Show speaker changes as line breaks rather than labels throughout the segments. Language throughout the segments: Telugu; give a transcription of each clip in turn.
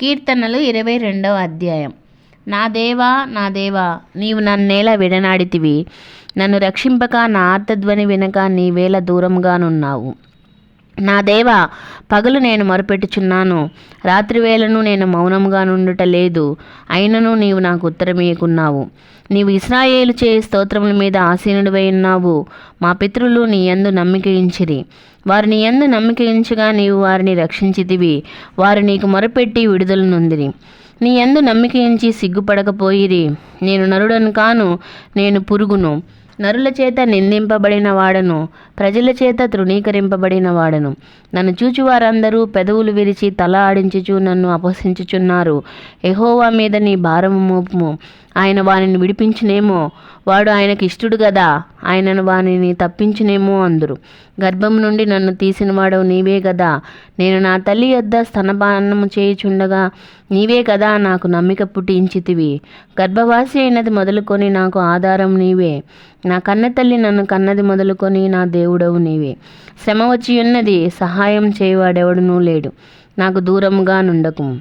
కీర్తనలు ఇరవై రెండవ అధ్యాయం. నా దేవా నా దేవా నీవు నన్నేలా విడనాడితివి. నన్ను రక్షింపక నా ఆర్తధ్వని వినక నీవేళ దూరంగానున్నావు. నా దేవా పగలు నేను మొరపెట్టుచున్నాను. రాత్రివేళను నేను మౌనముగా నుండుట లేదు. అయినను నీవు నాకు ఉత్తరమీయకున్నావు నీవు ఇస్రాయేలు చే స్తోత్రముల మీద ఆసీనుడివై ఉన్నావు. మా పితరులు నీ యందు నమ్మికయించిరి. వారు నీ యందు నమ్మికయించగా నీవు వారిని రక్షించితివి. వారు నీకు మొరపెట్టి విడుదల నొందిరి. నీ యందు నమ్మికయించి సిగ్గుపడకపోయిరి. నేను నరుడను కాను నేను పురుగును. నరుల చేత నిందింపబడిన వాడను ప్రజల చేత తృణీకరింపబడిన వాడను. నన్ను చూచి వారందరూ పెదవులు విరిచి తల ఆడించుచు నన్ను అపహసించుచున్నారు. ఎహోవా మీద నీ భారము మోపుము. ఆయన వానిని విడిపించునేమో. వాడు ఆయనకి ఇష్టడు కదా ఆయనను వానిని తప్పించునేమో అందరు. గర్భం నుండి నన్ను తీసినవాడవు నీవే కదా నేను నా తల్లి యొద్ద స్తనపానము చేయుచుండగా నీవే కదా నాకు నమ్మిక పుట్టించితివి. గర్భవాసి అయినది మొదలుకొని నాకు ఆధారం నీవే. నా కన్న తల్లి నన్ను కన్నది మొదలుకొని నా దేవుడవు నీవే. శ్రమ వచ్చి ఉన్నది సహాయం చేయవాడెవడునూ లేడు. నాకు దూరముగా నుండకు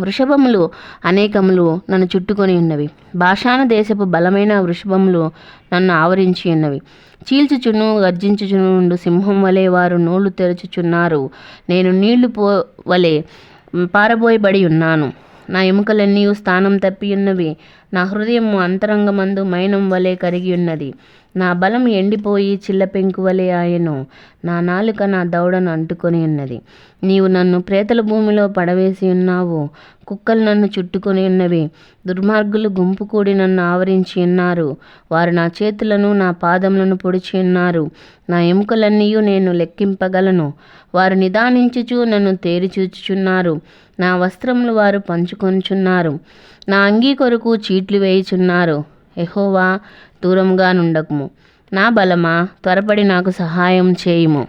వృషభములు అనేకములు నన్ను చుట్టుకొని ఉన్నవి. భాషాన దేశపు బలమైన వృషభములు నన్ను ఆవరించి ఉన్నవి. చీల్చుచును గర్జించుచును ఉండు సింహం వలె వారు నోళ్ళు తెరచుచున్నారు. నేను నీళ్ళు పో వలె పారబోయబడి ఉన్నాను. నా ఎముకలన్నీ స్థానం తప్పి ఉన్నవి నా హృదయం అంతరంగమందు మైనం వలె కరిగి ఉన్నది. నా బలం ఎండిపోయి చిల్లపెంకువలే ఆయను. నా నాలుక నా దౌడను అంటుకొని ఉన్నది. నీవు నన్ను ప్రేతల భూమిలో పడవేసి ఉన్నావు. కుక్కలు నన్ను చుట్టుకొని ఉన్నవి. దుర్మార్గులు గుంపు కూడి నన్ను ఆవరించి ఉన్నారు. వారు నా చేతులను నా పాదములను పొడిచి ఉన్నారు. నా ఎముకలన్నీ నేను లెక్కింపగలను. వారు నిదానించుచు నన్ను తేరిచూచుచున్నారు నా వస్త్రములు వారు పంచుకొనుచున్నారు. నా అంగీ కొరకు చీట్లు వేయుచున్నారు. ఎహోవా దూరంగా నుండకుము. నా బలమా త్వరపడి నాకు సహాయం చేయుము.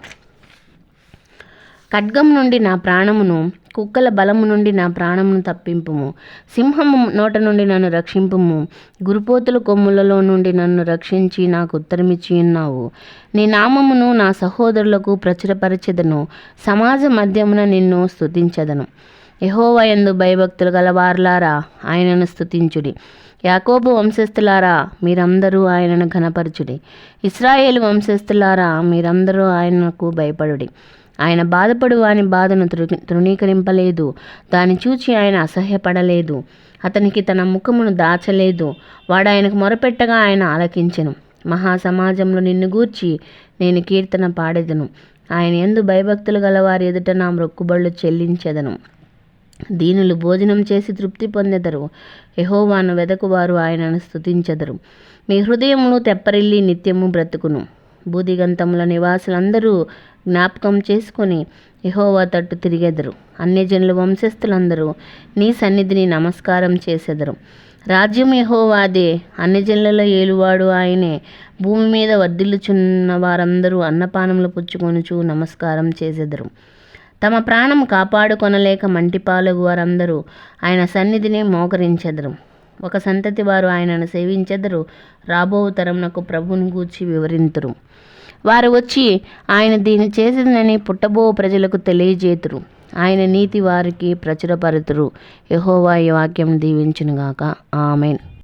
ఖడ్గం నుండి నా ప్రాణమును కుక్కల బలము నుండి నా ప్రాణమును తప్పింపుము. సింహము నోట నుండి నన్ను రక్షింపుము. గురుపోతుల కొమ్ములలో నుండి నన్ను రక్షించి నాకు ఉత్తరమిచ్చి ఉన్నావు నీ నామమును నా సహోదరులకు ప్రచురపరచెదను. సమాజ మధ్యమున నిన్ను స్తుతించదను. యహోవయందు భయభక్తులు గలవార్లారా ఆయనను స్తుతించుడి. యాకోబు వంశస్థులారా మీరందరూ ఆయనను ఘనపరచుడి. ఇస్రాయేల్ వంశస్థులారా మీరందరూ ఆయనకు భయపడుడి. ఆయన బాధపడు వాని బాధను తృ తృణీకరింపలేదు. దాన్ని చూచి ఆయన అసహ్యపడలేదు. అతనికి తన ముఖమును దాచలేదు. వాడు ఆయనకు మొరపెట్టగా ఆయన ఆలకించెను. మహాసమాజంలో నిన్ను గూర్చి నేను కీర్తన పాడెదను. ఆయన ఎందు భయభక్తులు గలవారి ఎదుట నా మొక్కుబళ్ళు చెల్లించెదను. దీనులు భోజనం చేసి తృప్తి పొందెదరు. యహోవాను వెదకువారు ఆయనను స్థుతించెదరు మీ హృదయములు తెప్పరిల్లి నిత్యము బ్రతుకును. బూదిగంతముల నివాసులందరూ జ్ఞాపకం చేసుకొని యహోవా తట్టు తిరిగెదరు. అన్యజనుల వంశస్థులందరూ నీ సన్నిధిని నమస్కారం చేసెదరు. రాజ్యం యహోవాదే. అన్యజనులలో ఏలువాడు ఆయనే. భూమి మీద వర్ధిల్లుచున్న వారందరూ అన్నపానములు పుచ్చుకొనుచు నమస్కారం చేసెదరు. తమ ప్రాణం కాపాడుకొనలేక మంటిపాలగు వారందరూ ఆయన సన్నిధిని మోకరించెదరు. ఒక సంతతి వారు ఆయనను సేవించెదరు. రాబో తరమునకు ప్రభుని గూర్చి వివరింతురు. వారు వచ్చి ఆయన దీన్ని చేసిందని పుట్టబో ప్రజలకు తెలియజేతురు. ఆయన నీతి వారికి ప్రచురపరుతురు. యహోవా ఈ వాక్యం దీవించునుగాక. ఆమెన్.